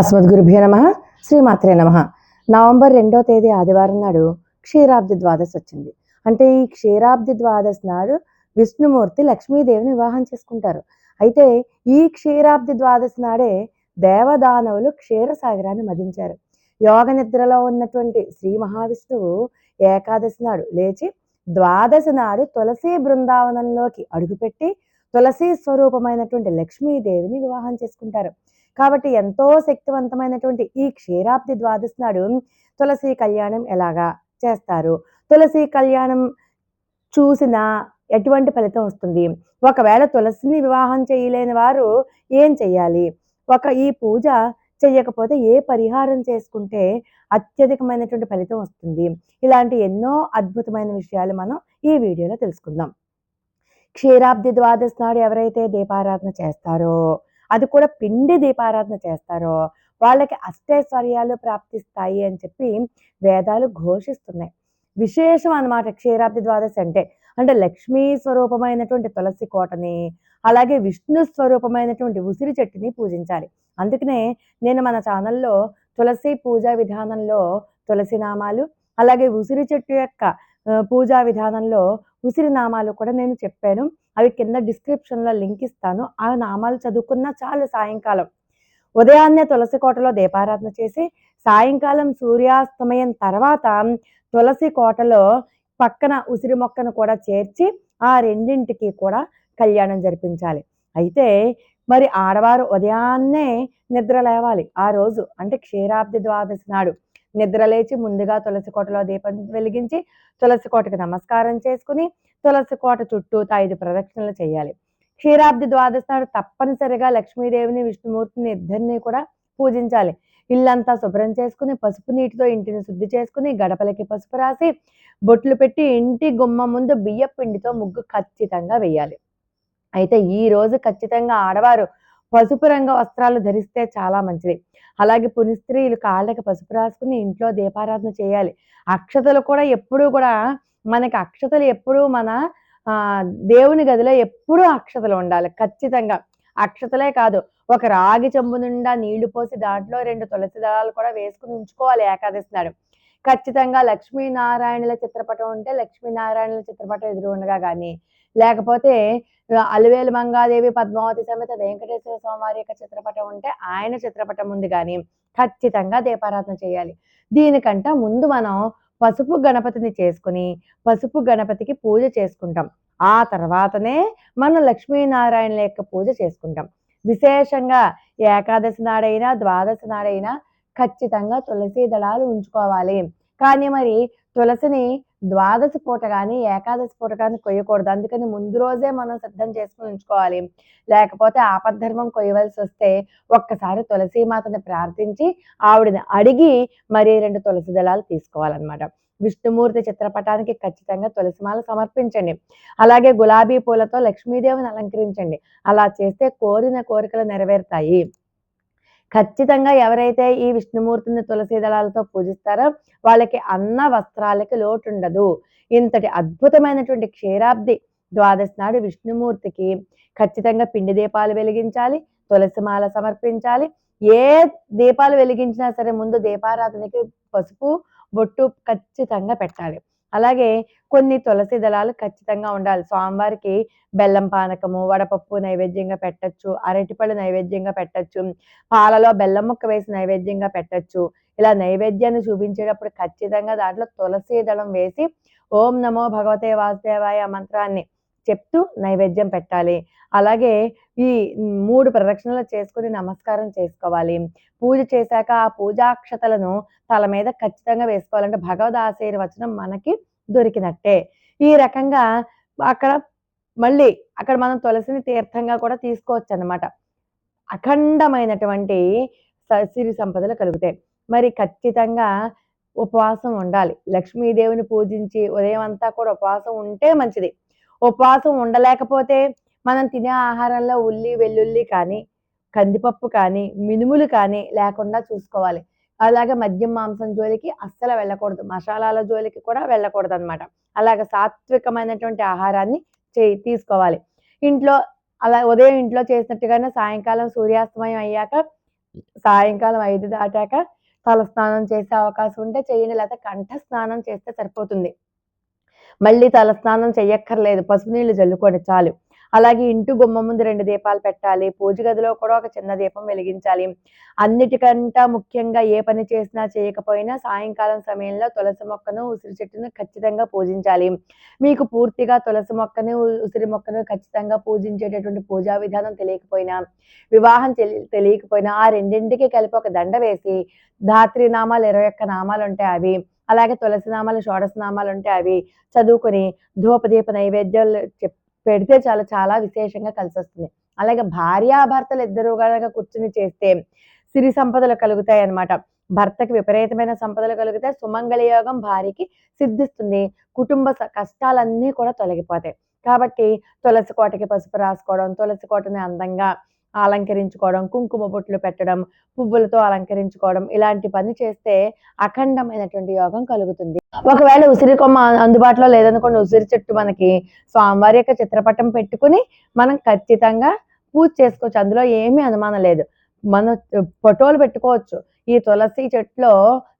అస్మద్గురుభ్యో నమ. శ్రీమాత్రే నమ. నవంబర్ రెండో తేదీ ఆదివారం నాడు క్షీరాబ్ది ద్వాదశి వచ్చింది. అంటే ఈ క్షీరాబ్ది ద్వాదశి నాడు విష్ణుమూర్తి లక్ష్మీదేవిని వివాహం చేసుకుంటారు. అయితే ఈ క్షీరాబ్ది ద్వాదశి నాడే దేవదానవులు క్షీరసాగరాన్ని మదించారు. యోగ నిద్రలో ఉన్నటువంటి శ్రీ మహావిష్ణువు ఏకాదశి నాడు లేచి ద్వాదశి నాడు తులసి బృందావనంలోకి అడుగుపెట్టి తులసి స్వరూపమైనటువంటి లక్ష్మీదేవిని వివాహం చేసుకుంటారు. కాబట్టి ఎంతో శక్తివంతమైనటువంటి ఈ క్షీరాబ్ది ద్వాదశి నాడు తులసి కళ్యాణం ఎలాగా చేస్తారు? తులసి కళ్యాణం చూసిన ఎటువంటి ఫలితం వస్తుంది? ఒకవేళ తులసిని వివాహం చేయలేని వారు ఏం చెయ్యాలి? ఒక ఈ పూజ చెయ్యకపోతే ఏ పరిహారం చేసుకుంటే అత్యధికమైనటువంటి ఫలితం వస్తుంది? ఇలాంటి ఎన్నో అద్భుతమైన విషయాలు మనం ఈ వీడియోలో తెలుసుకుందాం. క్షీరాబ్ది ద్వాదశి నాడు ఎవరైతే దీపారాధన చేస్తారో అది కూడా పిండి దీపారాధన చేస్తారో వాళ్ళకి అష్టైశ్వర్యాలు ప్రాప్తిస్తాయి అని చెప్పి వేదాలు ఘోషిస్తున్నాయి. విశేషం అన్నమాట క్షీరాబ్ది ద్వాదశి అంటే అంటే లక్ష్మీ స్వరూపమైనటువంటి తులసి కోటని అలాగే విష్ణు స్వరూపమైనటువంటి ఉసిరి చెట్టుని పూజించాలి. అందుకనే నేను మన ఛానల్లో తులసి పూజా విధానంలో తులసి నామాలు అలాగే ఉసిరి చెట్టు యొక్క పూజా విధానంలో ఉసిరి నామాలు కూడా నేను చెప్పాను. అవి కింద డిస్క్రిప్షన్లో లింక్ ఇస్తాను. ఆ నామాలు చదువుకున్న చాలు సాయంకాలం. ఉదయాన్నే తులసి కోటలో దీపారాధన చేసి సాయంకాలం సూర్యాస్తమయం తర్వాత తులసి కోటలో పక్కన ఉసిరి మొక్కను కూడా చేర్చి ఆ రెండింటికి కూడా కళ్యాణం జరిపించాలి. అయితే మరి ఆడవారు ఉదయాన్నే నిద్ర లేవాలి ఆ రోజు. అంటే క్షీరాబ్ది ద్వాదశి నాడు. నిద్ర లేచి ముందుగా తులసి కోటలో దీపం వెలిగించి తులసి కోటకి నమస్కారం చేసుకుని తులసి కోట చుట్టూ ఐదు ప్రదక్షిణలు చేయాలి. క్షీరాబ్ది ద్వాదశి నాడు తప్పనిసరిగా లక్ష్మీదేవిని విష్ణుమూర్తిని ఇద్దరిని కూడా పూజించాలి. ఇల్లంతా శుభ్రం చేసుకుని పసుపు నీటితో ఇంటిని శుద్ధి చేసుకుని గడపలకి పసుపు రాసి బొట్లు పెట్టి ఇంటి గుమ్మ ముందు బియ్య పిండితో ముగ్గు ఖచ్చితంగా వేయాలి. అయితే ఈ రోజు ఖచ్చితంగా ఆడవారు పసుపు రంగు వస్త్రాలు ధరిస్తే చాలా మంచిది. అలాగే పునిస్త్రీలు కాళ్ళకి పసుపు రాసుకుని ఇంట్లో దీపారాధన చేయాలి. అక్షతలు కూడా ఎప్పుడూ కూడా మనకి అక్షతలు ఎప్పుడూ మన ఆ దేవుని గదిలో ఎప్పుడూ అక్షతలు ఉండాలి. ఖచ్చితంగా. అక్షతలే కాదు. ఒక రాగి చెంబు నిండా నీళ్ళు పోసి దాంట్లో రెండు తులసి దళాలు కూడా వేసుకుని ఉంచుకోవాలి ఏకాదశి నాడు. ఖచ్చితంగా లక్ష్మీనారాయణుల చిత్రపటం ఉంటే లక్ష్మీనారాయణుల చిత్రపటం ఎదురు ఉండగా కానీ లేకపోతే అలివేలు మంగాదేవి పద్మావతి సమేత వెంకటేశ్వర స్వామి వారి యొక్క చిత్రపటం ఉంటే ఆయన చిత్రపటం ఉంది కానీ ఖచ్చితంగా దీపారాధన చేయాలి. దీనికంట ముందు మనం పసుపు గణపతిని చేసుకుని పసుపు గణపతికి పూజ చేసుకుంటాం. ఆ తర్వాతనే మనం లక్ష్మీనారాయణుల యొక్క పూజ చేసుకుంటాం. విశేషంగా ఏకాదశి నాడైనా ద్వాదశి నాడైనా ఖచ్చితంగా తులసి దళాలు ఉంచుకోవాలి. కానీ మరి తులసిని ద్వాదశి పూట కానీ ఏకాదశి పూట కానీ కొయ్యకూడదు. అందుకని ముందు రోజే మనం సిద్ధం చేసుకుని ఉంచుకోవాలి. లేకపోతే ఆపద్ధర్మం కొయ్యవలసి వస్తే ఒక్కసారి తులసి మాతని ప్రార్థించి ఆవిడని అడిగి మరి రెండు తులసి దళాలు తీసుకోవాలన్నమాట. విష్ణుమూర్తి చిత్రపటానికి ఖచ్చితంగా తులసిమాల సమర్పించండి. అలాగే గులాబీ పూలతో లక్ష్మీదేవిని అలంకరించండి. అలా చేస్తే కోరిన కోరికలు నెరవేరుతాయి. ఖచ్చితంగా ఎవరైతే ఈ విష్ణుమూర్తిని తులసి దళాలతో పూజిస్తారో వాళ్ళకి అన్న వస్త్రాలకి లోటు ఉండదు ఇంతటి అద్భుతమైనటువంటి క్షీరాబ్ది ద్వాదశి నాడు విష్ణుమూర్తికి ఖచ్చితంగా పిండి దీపాలు వెలిగించాలి తులసిమాల సమర్పించాలి. ఏ దీపాలు వెలిగించినా సరే ముందు దీపారాధనకి పసుపు బొట్టు ఖచ్చితంగా పెట్టాలి. అలాగే కొన్ని తులసి దళాలు ఖచ్చితంగా ఉండాలి. స్వామివారికి బెల్లం పానకము వడపప్పు నైవేద్యంగా పెట్టచ్చు అరటిపళ్ళు నైవేద్యంగా పెట్టచ్చు పాలలో బెల్లం ముక్క వేసి నైవేద్యంగా పెట్టచ్చు. ఇలా నైవేద్యాన్ని చూపించేటప్పుడు ఖచ్చితంగా దాంట్లో తులసి దళం వేసి ఓం నమో భగవతే వాసుదేవాయ మంత్రాన్ని చెప్తూ నైవేద్యం పెట్టాలి. అలాగే ఈ మూడు ప్రదక్షిణలు చేసుకుని నమస్కారం చేసుకోవాలి. పూజ చేశాక ఆ పూజాక్షతలను తల మీద ఖచ్చితంగా వేసుకోవాలంటే భగవద్ ఆశీర్వచనం మనకి దొరికినట్టే. ఈ రకంగా అక్కడ మళ్ళీ అక్కడ మనం తులసిని తీర్థంగా కూడా తీసుకోవచ్చు అనమాట అఖండమైనటువంటి సిరి సంపదలు కలుగుతాయి. మరి ఖచ్చితంగా ఉపవాసం ఉండాలి. లక్ష్మీదేవిని పూజించి ఉదయం అంతా కూడా ఉపవాసం ఉంటే మంచిది. ఉపవాసం ఉండలేకపోతే మనం తినే ఆహారంలో ఉల్లి వెల్లుల్లి కానీ కందిపప్పు కానీ మినుములు కానీ లేకుండా చూసుకోవాలి. అలాగే మద్యం మాంసం జోలికి అస్సలు వెళ్ళకూడదు. మసాలాల జోలికి కూడా వెళ్ళకూడదు అనమాట అలాగే సాత్వికమైనటువంటి ఆహారాన్ని చే తీసుకోవాలి. ఇంట్లో అలా ఉదయం ఇంట్లో చేసినట్టుగానే సాయంకాలం సూర్యాస్తమయం అయ్యాక సాయంకాలం ఐదు దాటాక తల స్నానం చేసే అవకాశం ఉంటే చేయండి. లేకపోతే కంఠ స్నానం చేస్తే సరిపోతుంది. మళ్ళీ తలస్నానం చేయక్కర్లేదు చెయ్యక్కర్లేదు. పసుపు నీళ్ళు చల్లుకోండి చాలు. అలాగే ఇంటి గుమ్మ ముందు రెండు దీపాలు పెట్టాలి. పూజ గదిలో కూడా ఒక చిన్న దీపం వెలిగించాలి. అన్నిటికంట ముఖ్యంగా ఏ పని చేసినా చేయకపోయినా సాయంకాలం సమయంలో తులసి మొక్కను ఉసిరి చెట్టును ఖచ్చితంగా పూజించాలి. మీకు పూర్తిగా తులసి మొక్కను ఉసిరి మొక్కను ఖచ్చితంగా పూజించేటటువంటి పూజా విధానం తెలియకపోయినా వివాహం తెలియకపోయినా ఆ రెండింటికి కలిపి ఒక దండ వేసి ధాత్రి నామాలు ఇరవై ఒక్క నామాలు ఉంటాయి అవి. అలాగే తులసినామాలు నామాలు ఉంటే అవి చదువుకొని ధూపదీప నైవేద్యాలు పెడితే చాలా చాలా విశేషంగా కలిసి వస్తుంది అలాగే భార్యాభర్తలు ఇద్దరు కనుక కూర్చుని చేస్తే సిరి సంపదలు కలుగుతాయి అన్నమాట భర్తకి విపరీతమైన సంపదలు కలిగితే సుమంగళ యోగం భార్యకి సిద్ధిస్తుంది. కుటుంబ కష్టాలన్నీ కూడా తొలగిపోతాయి. కాబట్టి తులసి కోటకి పసుపు రాసుకోవడం తులసి కోటని అందంగా అలంకరించుకోవడం కుంకుమ బొట్లు పెట్టడం పువ్వులతో అలంకరించుకోవడం ఇలాంటి పని చేస్తే అఖండమైనటువంటి యోగం కలుగుతుంది. ఒకవేళ ఉసిరి కొమ్మ అందుబాటులో లేదనుకోండి ఉసిరి చెట్టు మనకి స్వామివారి యొక్క చిత్రపటం పెట్టుకుని మనం ఖచ్చితంగా పూజ చేసుకోవచ్చు. అందులో ఏమీ అనుమానం లేదు. మనం ఫోటోలు పెట్టుకోవచ్చు. ఈ తులసి చెట్టులో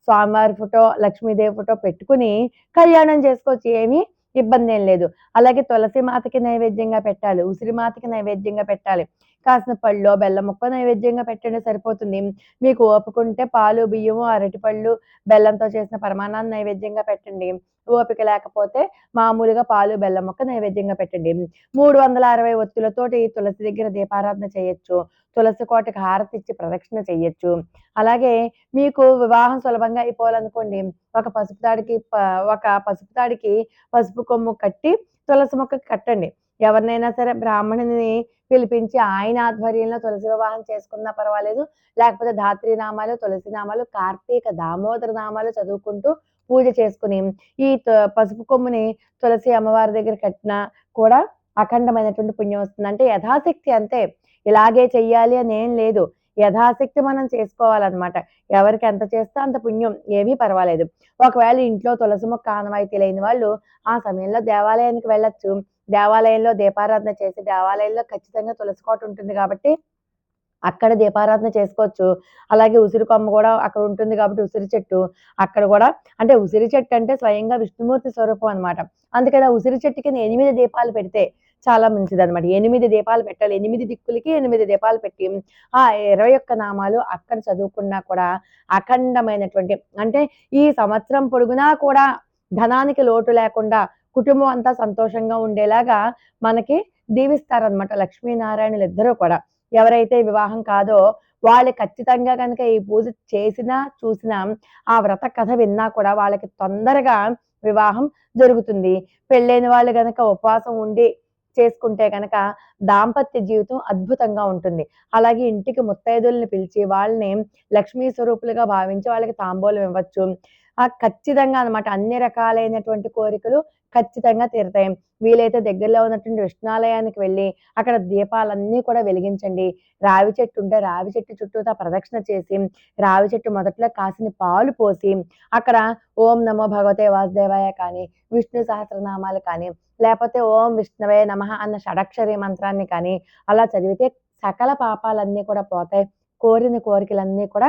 స్వామివారి ఫోటో లక్ష్మీదేవి ఫోటో పెట్టుకుని కళ్యాణం చేసుకోవచ్చు. ఏమీ ఇబ్బంది ఏం లేదు. అలాగే తులసి మాతకి నైవేద్యంగా పెట్టాలి ఉసిరి మాతకి నైవేద్యంగా పెట్టాలి. కాసిన పళ్ళు బెల్లం ముక్క నైవేద్యంగా పెట్టండి సరిపోతుంది. మీకు ఓపుకుంటే పాలు బియ్యము అరటిపళ్ళు బెల్లంతో చేసిన పరమాణాన్ని నైవేద్యంగా పెట్టండి. ఓపిక లేకపోతే మామూలుగా పాలు బెల్లం ముక్క నైవేద్యంగా పెట్టండి. మూడు వందల అరవై ఒత్తులతోటి తులసి దగ్గర దీపారాధన చేయొచ్చు. తులసి కోటకి హారతి ఇచ్చి ప్రదక్షిణ చేయొచ్చు. అలాగే మీకు వివాహం సులభంగా అయిపోవాలనుకోండి. ఒక పసుపు తాడికి ఒక పసుపు తాడికి పసుపు కొమ్ము కట్టి తులసి మొక్కకి కట్టండి. ఎవరినైనా సరే బ్రాహ్మణుని పిలిపించి ఆయన ఆధ్వర్యంలో తులసి వివాహం చేసుకున్నా పర్వాలేదు. లేకపోతే ధాత్రి నామాలు తులసి నామాలు కార్తీక దామోదర నామాలు చదువుకుంటూ పూజ చేసుకుని ఈ పసుపు కొమ్ముని తులసి అమ్మవారి దగ్గర కట్టినా కూడా అఖండమైనటువంటి పుణ్యం వస్తుంది. అంటే యథాశక్తి అంతే. ఇలాగే చెయ్యాలి అని ఏం లేదు. యథాశక్తి మనం చేసుకోవాలన్నమాట. ఎవరికి ఎంత చేస్తే అంత పుణ్యం. ఏమీ పర్వాలేదు. ఒకవేళ ఇంట్లో తులసి మొక్క ఆనవాయితీ లేని వాళ్ళు ఆ సమయంలో దేవాలయానికి వెళ్ళొచ్చు. దేవాలయంలో దీపారాధన చేసి దేవాలయంలో ఖచ్చితంగా తులసి కోట ఉంటుంది కాబట్టి అక్కడ దీపారాధన చేసుకోవచ్చు. అలాగే ఉసిరి కొమ్మ కూడా అక్కడ ఉంటుంది కాబట్టి ఉసిరి చెట్టు అక్కడ కూడా. అంటే ఉసిరి చెట్టు అంటే స్వయంగా విష్ణుమూర్తి స్వరూపం అనమాట అందుకని ఆ ఉసిరి చెట్టుకి ఎనిమిది దీపాలు పెడితే చాలా మంచిది అనమాట ఎనిమిది దీపాలు పెట్టాలి. ఎనిమిది దిక్కులకి ఎనిమిది దీపాలు పెట్టి ఆ ఇరవై ఒక్క నామాలు అక్కడ చదువుకున్నా కూడా అఖండమైనటువంటి అంటే ఈ సంవత్సరం పొడుగునా కూడా ధనానికి లోటు లేకుండా కుటుంబం అంతా సంతోషంగా ఉండేలాగా మనకి దీవిస్తారనమాట లక్ష్మీనారాయణులు ఇద్దరూ కూడా. ఎవరైతే వివాహం కాదో వాళ్ళు ఖచ్చితంగా కనుక ఈ పూజ చేసినా చూసినా ఆ వ్రత కథ విన్నా కూడా వాళ్ళకి తొందరగా వివాహం జరుగుతుంది. పెళ్ళైన వాళ్ళు కనుక ఉపవాసం ఉండి చేసుకుంటే కనుక దాంపత్య జీవితం అద్భుతంగా ఉంటుంది. అలాగే ఇంటికి ముత్తైదుల్ని పిలిచి వాళ్ళని లక్ష్మీ స్వరూపులుగా భావించి వాళ్ళకి తాంబూలం ఇవ్వచ్చు. ఆ ఖచ్చితంగా అనమాట అన్ని రకాలైనటువంటి కోరికలు ఖచ్చితంగా తీరుతాయి. వీలైతే దగ్గరలో ఉన్నటువంటి విష్ణాలయానికి వెళ్ళి అక్కడ దీపాలన్నీ కూడా వెలిగించండి. రావి చెట్టు ఉంటే రావి చెట్టు చుట్టూతా ప్రదక్షిణ చేసి రావి చెట్టు మొదట్లో కాసిన పాలు పోసి అక్కడ ఓం నమో భగవతే వాసుదేవాయ కానీ విష్ణు సహస్రనామాలు కానీ లేకపోతే ఓం విష్ణవే నమ అన్న షడక్షరి మంత్రాన్ని కానీ అలా చదివితే సకల పాపాలన్నీ కూడా పోతాయి. కోరిన కోరికలన్నీ కూడా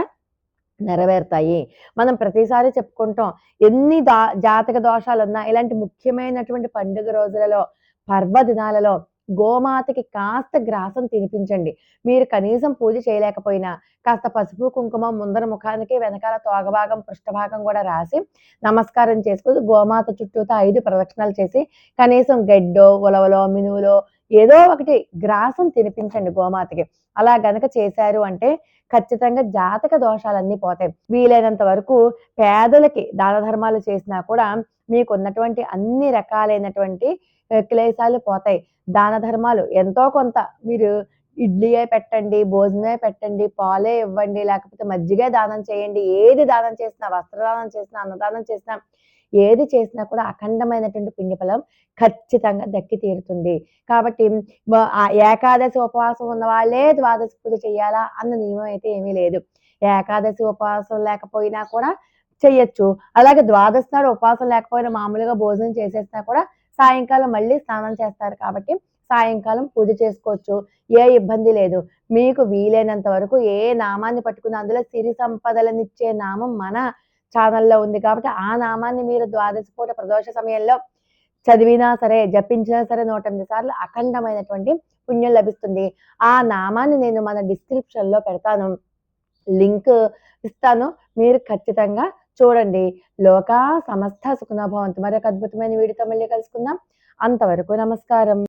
నెరవేరుతాయి. మనం ప్రతిసారి చెప్పుకుంటాం ఎన్ని దా జాతక దోషాలు ఉన్నా ఇలాంటి ముఖ్యమైనటువంటి పండుగ రోజులలో పర్వదినాలలో గోమాతకి కాస్త గ్రాసం తినిపించండి. మీరు కనీసం పూజ చేయలేకపోయినా కాస్త పసుపు కుంకుమ ముందర ముఖానికి వెనకాల తోగభాగం పృష్ఠభాగం కూడా రాసి నమస్కారం చేసుకుని గోమాత చుట్టూతో ఐదు ప్రదక్షిణాలు చేసి కనీసం గడ్డో ఉలవలో మినువులో ఏదో ఒకటి గ్రాసం తినిపించండి గోమాతకి. అలా గనక చేశారు అంటే ఖచ్చితంగా జాతక దోషాలన్నీ పోతాయి. వీలైనంత వరకు పేదలకి దాన ధర్మాలు చేసినా కూడా మీకు ఉన్నటువంటి అన్ని రకాలైనటువంటి క్లేశాలు పోతాయి. దాన ధర్మాలు ఎంతో కొంత మీరు ఇడ్లీయే పెట్టండి భోజనమే పెట్టండి పాలే ఇవ్వండి లేకపోతే మజ్జిగే దానం చేయండి ఏది దానం చేసినా వస్త్రదానం చేసినా అన్నదానం చేసినా ఏది చేసినా కూడా అఖండమైనటువంటి పుణ్యఫలం ఖచ్చితంగా దక్కి తీరుతుంది. కాబట్టి ఏకాదశి ఉపవాసం ఉన్న వాళ్ళే ద్వాదశి పూజ చేయాలా అన్న నియమం అయితే ఏమీ లేదు. ఏకాదశి ఉపవాసం లేకపోయినా కూడా చెయ్యొచ్చు. అలాగే ద్వాదశి నాడు ఉపవాసం లేకపోయినా మామూలుగా భోజనం చేసేసినా కూడా సాయంకాలం మళ్ళీ స్నానం చేస్తారు కాబట్టి సాయంకాలం పూజ చేసుకోవచ్చు. ఏ ఇబ్బంది లేదు. మీకు వీలైనంత వరకు ఏ నామాన్ని పట్టుకుని అందులో సిరి సంపదలనిచ్చే నామం మన ఛానల్లో ఉంది కాబట్టి ఆ నామాన్ని మీరు ద్వాదశి పూట ప్రదోష సమయంలో చదివినా సరే జపించినా సరే నూట ఎనిమిది సార్లు అఖండమైనటువంటి పుణ్యం లభిస్తుంది. ఆ నామాన్ని నేను మన డిస్క్రిప్షన్లో పెడతాను. లింక్ ఇస్తాను. మీరు ఖచ్చితంగా చూడండి. లోకా సమస్త సుఖనభవంతు మరొక అద్భుతమైన వీడితో మళ్ళీ కలుసుకుందాం. అంతవరకు నమస్కారం.